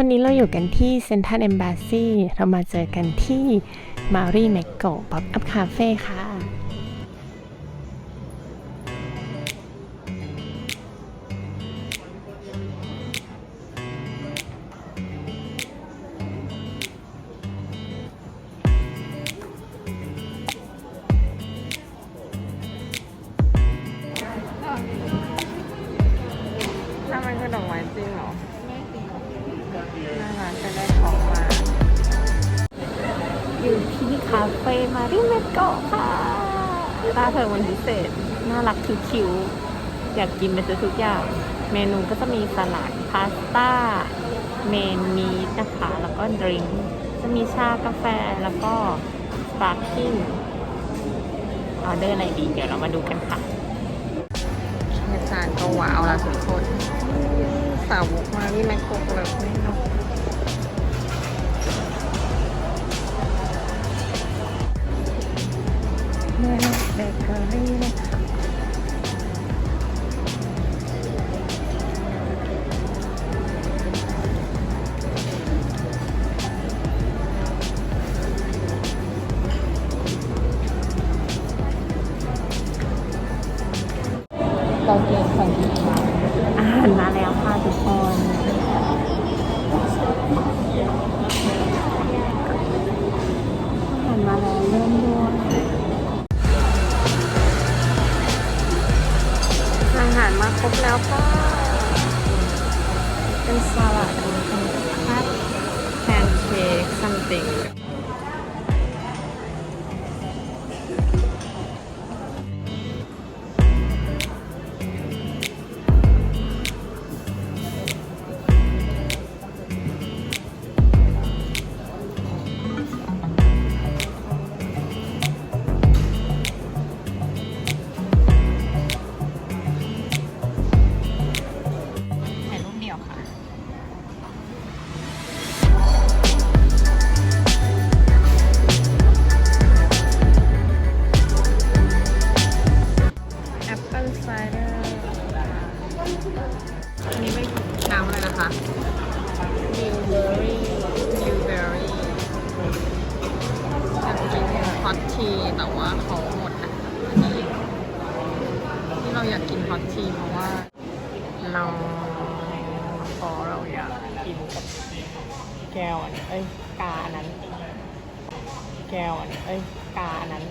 วันนี้เราอยู่กันที่เซนทรัลเอมบ s ซีเรามาเจอกันที่มารีแมกโกป๊อปอัพคาเฟ่ค่ะ คาเฟ่มารีแมโกค่ะตาเธอมันพิเศษ น่ารักคิวๆอยากกินไปซะทุกอย่าง เมนูก็จะมีสลัดพาสต้า เมนมีนะคะ แล้วก็ดริงก์จะมีชากาแฟแล้วก็สปาร์กิ้งออเดอร์อะไรดี เดี๋ยวเรามาดูกันค่ะแค่จานก็ว้าวล้วทุกคนสาวกมาที่แมคโครเลยไม่รู้เอรี่นะคะเราเกินฝั่งที่มาอาหารมาแล้วค่ะทุกคนอาหารมาแล้วเริ่ม อาหารมาครบแล้วค่ะ เป็นสลัดเป็นคัดแพนเค้กซัมติง ว่าเขาหมดนะที่เราอยากกินฮอตทีเพราะว่าเราพอเราอยากกินกับแก้วอันเอ้ยกาอันนั้น แก้วอันเอ้ยกาอันนั้น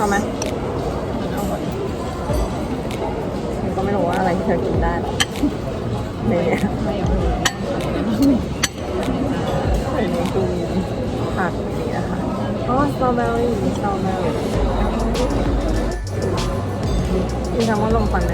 เอาไหมเอาหมดมันก็ไม่รู้ว่าอะไรที่เธอกินได้หรอกเนี่ยใส่ในตู้ผักนี่นะคะอ๋อสตรอเบอรี่สตรอเบอรี่มีคำว่าลมควันไหม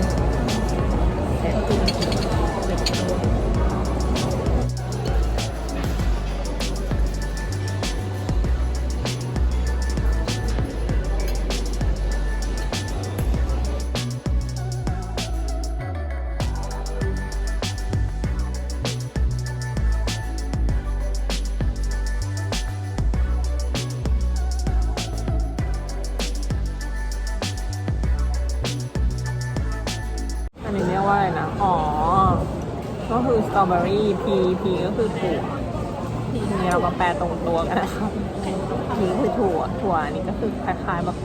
ก็คือสตรอเบอรี่พีพีก็คือถั่วทีนี้เรามาแปลตรงตัวกันนะครับพีคือถั่วถั่วอันนี้ก็คือคล้ายๆแบบ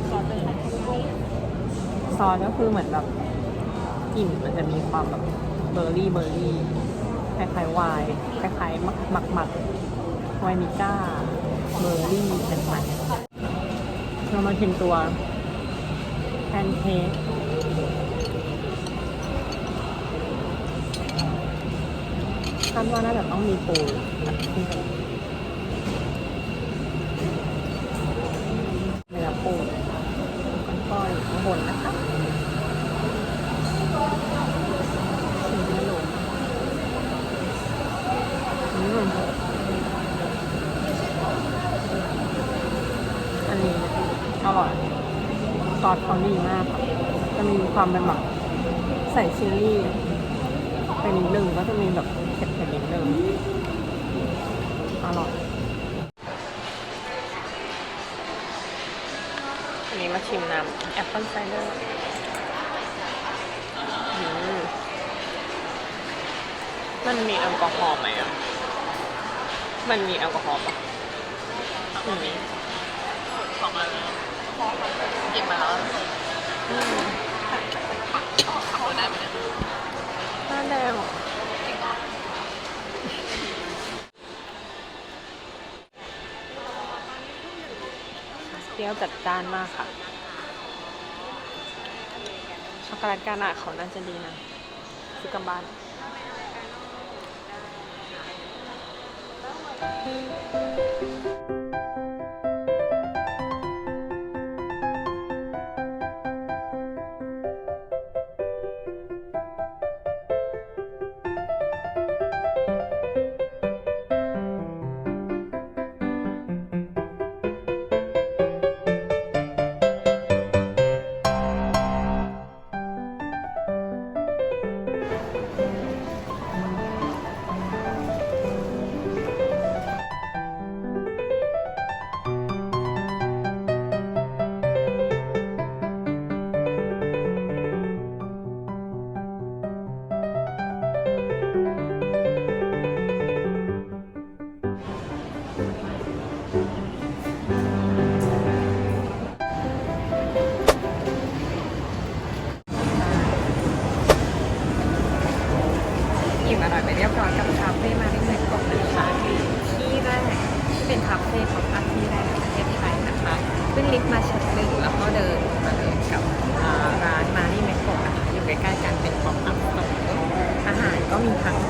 ซอสก็คือเหมือนแบบกลิ่นมันจะมีความแบบเบอร์รี่เบอร์รี่คล้ายๆไวน์คล้ายๆหมักหมักหมักไวนิก้าเบอร์รี่เป็นมันเรามาชิมตัวแพนเค้ก คาดว่าน่าจะต้องมีปูเนื้อปูก้อนๆอยู่ข้างบนนะคะอืมอันนี้อร่อยซอสเขาดีมากจะมีความเป็นแบบใส่ชิลลี่เป็นนิดนึงก็จะมีแบบ เผ็ดๆนิดนึงอร่อยอันนี้มาชิมน้ำแอปเปิลไซเดอร์มันมีแอลกอฮอล์ไหมอะ มันมีแอลกอฮอล์ปะอืมของอะไรหยิบมาแล้วอืมขับรถได้ไหมเนี่ยหน้าแดงเหรอ จริงเหรอ คี้ยวจัดจ้านมากค่ะ ช็อกโกแลตกานาเขาน่าจะดีนะซื้อกลับบ้าน อิ่มอร่อยไปเรียบร้อยกับคาเฟ่มาที่เมืองกบนะคะที่แรกที่เป็นคาเฟ่ของอันที่แรกในประเทศไทยนะคะขึ้นลิฟต์มาชั้นหนึ่งแล้วก็เดินมาเลยกับร้านมาที่เมกโกะนะคะอยู่ใกล้ๆกันเป็นป๊อปอัพสโตร์อาหารก็มีทั้ง